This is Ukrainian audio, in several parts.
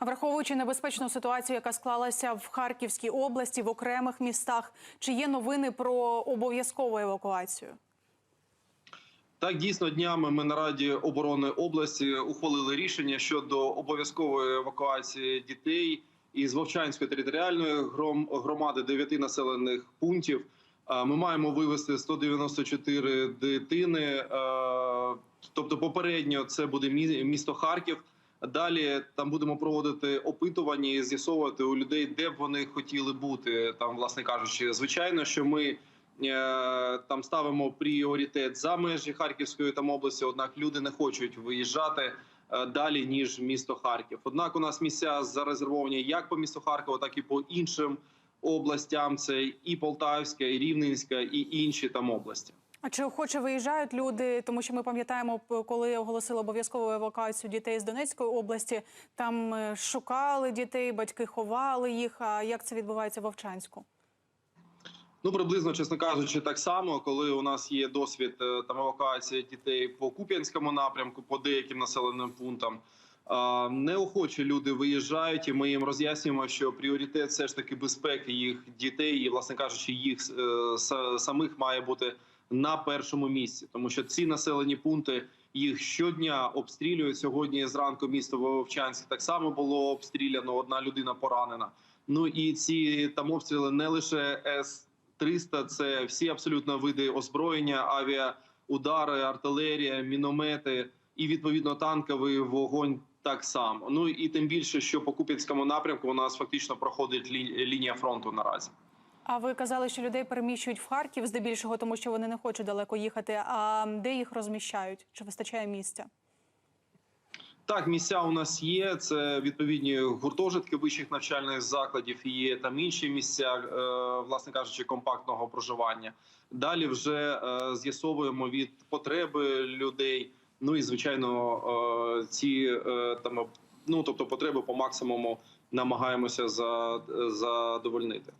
Враховуючи небезпечну ситуацію, яка склалася в Харківській області, в окремих містах, чи є новини про обов'язкову евакуацію? Так, дійсно, днями ми на Раді оборони області ухвалили рішення щодо обов'язкової евакуації дітей із Вовчанської територіальної гром- громади дев'яти населених пунктів. А, Ми маємо вивезти 194 дитини. е, Тобто, попередньо це буде мі- місто Харків. Далі там будемо проводити опитування і з'ясовувати у людей, де б вони хотіли бути. Там, власне кажучи, звичайно, що ми е, там ставимо пріоритет за межі Харківської там області. Однак люди не хочуть виїжджати е, далі ніж місто Харків. Однак у нас місця зарезервовані як по місту Харкову, так і по іншим областям. Це і Полтавська, і Рівненська, і інші там області. А чи охоче виїжджають люди? Тому що ми пам'ятаємо, коли оголосили обов'язкову евакуацію дітей з Донецької області, там е, шукали дітей, батьки ховали їх. А як це відбувається в Вовчанську? Ну, приблизно, чесно кажучи, так само, коли у нас є досвід е, там евакуації дітей по Куп'янському напрямку, по деяким населеним пунктам. а, Неохочі люди виїжджають, і ми їм роз'яснюємо, що пріоритет все ж таки безпеки їх дітей, і, власне кажучи, їх е, самих має бути на першому місці, тому що ці населені пункти їх щодня обстрілюють. Сьогодні зранку місто Вовчанськ так само було обстріляно. Одна людина поранена. Ну і ці там обстріли не лише С 300 це всі абсолютно види озброєння, авіаудари, артилерія, міномети і відповідно танковий вогонь. Так само. Ну і тим більше, що по Куп'янському напрямку у нас фактично проходить лі- лінія фронту наразі. А ви казали, що людей переміщують в Харків здебільшого, тому що вони не хочуть далеко їхати. А де їх розміщають? Чи вистачає місця? Так, місця у нас є. Це відповідні гуртожитки вищих навчальних закладів. Є там інші місця, е, власне кажучи, компактного проживання. Далі вже е, з'ясовуємо від потреби людей. Ну і звичайно, е, ці там ну тобто потреби по максимуму намагаємося задовольнити.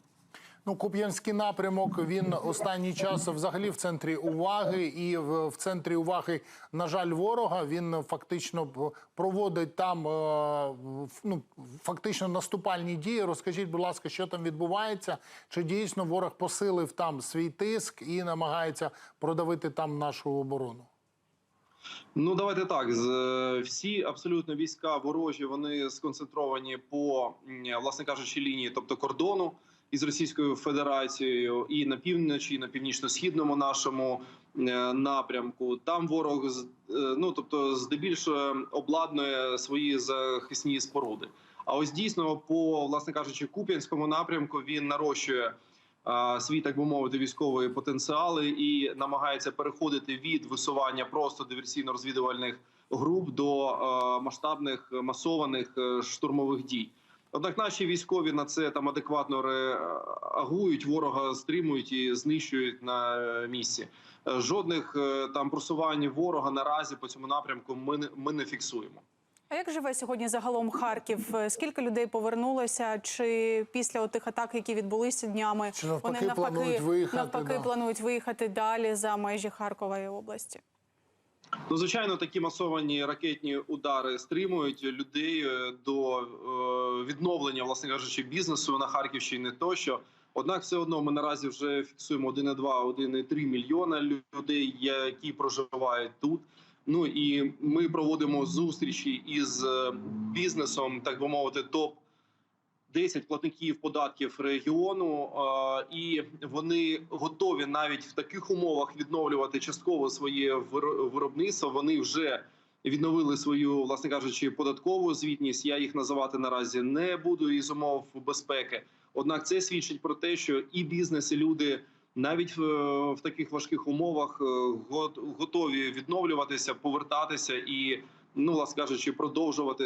Ну, Куп'янський напрямок він останній час взагалі в центрі уваги, і в, центрі уваги, на жаль, ворога він фактично проводить там е, ну, фактично наступальні дії. Розкажіть, будь ласка, що там відбувається? Чи дійсно ворог посилив там свій тиск і намагається продавити там нашу оборону? Ну давайте так. Е, всі абсолютно війська ворожі вони сконцентровані по власне кажучи лінії, тобто кордону із Російською Федерацією, і на півночі, і на північно-східному нашому е, напрямку. Там ворог е, ну тобто здебільшого обладнує свої захисні споруди. А ось дійсно, по власне кажучи, куп'янському напрямку він нарощує а, свій, так би мовити, військовий потенціали і намагається переходити від висування просто диверсійно-розвідувальних груп до е, масштабних масованих е, штурмових дій. Однак наші військові на це там адекватно реагують, ворога стримують і знищують на е, місці. Е, Жодних е, там просувань ворога наразі по цьому напрямку ми не, ми не фіксуємо. А як живе сьогодні загалом Харків? Скільки людей повернулося? Чи після тих атак, які відбулися днями, Чи навпаки планують виїхати, навпаки да. планують виїхати далі за межі Харкової області? Ну, звичайно, такі масовані ракетні удари стримують людей е, до е, відновлення, власне кажучи, бізнесу на Харківщині тощо. Однак, все одно ми наразі вже фіксуємо 1,2, 1,3 мільйона людей, які проживають тут. Ну і ми проводимо зустрічі із е, бізнесом, так би мовити, топ 10 платників податків регіону, е, і вони готові навіть в таких умовах відновлювати частково своє вир- виробництво. Вони вже відновили свою, власне кажучи, податкову звітність. Я їх називати наразі не буду із умов безпеки. Однак це свідчить про те, що і бізнес, і люди навіть в, таких важких умовах е, готові відновлюватися, повертатися і, ну власне кажучи, продовжувати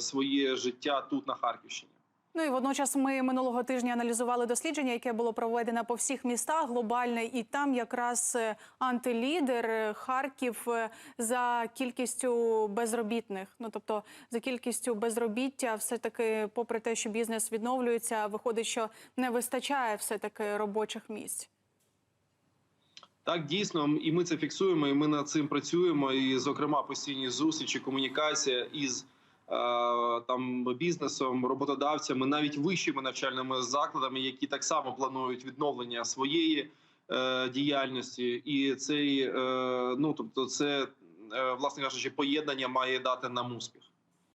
своє життя тут на Харківщині. Ну і водночас ми минулого тижня аналізували дослідження, яке було проведено по всіх містах глобальне, і там якраз е, антилідер е, Харків е, за кількістю безробітних. Ну тобто за кількістю безробіття, все таки, попри те, що бізнес відновлюється, виходить, що не вистачає все таки робочих місць. Так, дійсно, і ми це фіксуємо, і ми над цим працюємо. І, зокрема, постійні зустрічі, комунікація із там бізнесом, роботодавцями, навіть вищими навчальними закладами, які так само планують відновлення своєї е, діяльності, і цей е, ну тобто, це е, власне кажучи, поєднання має дати нам успіх.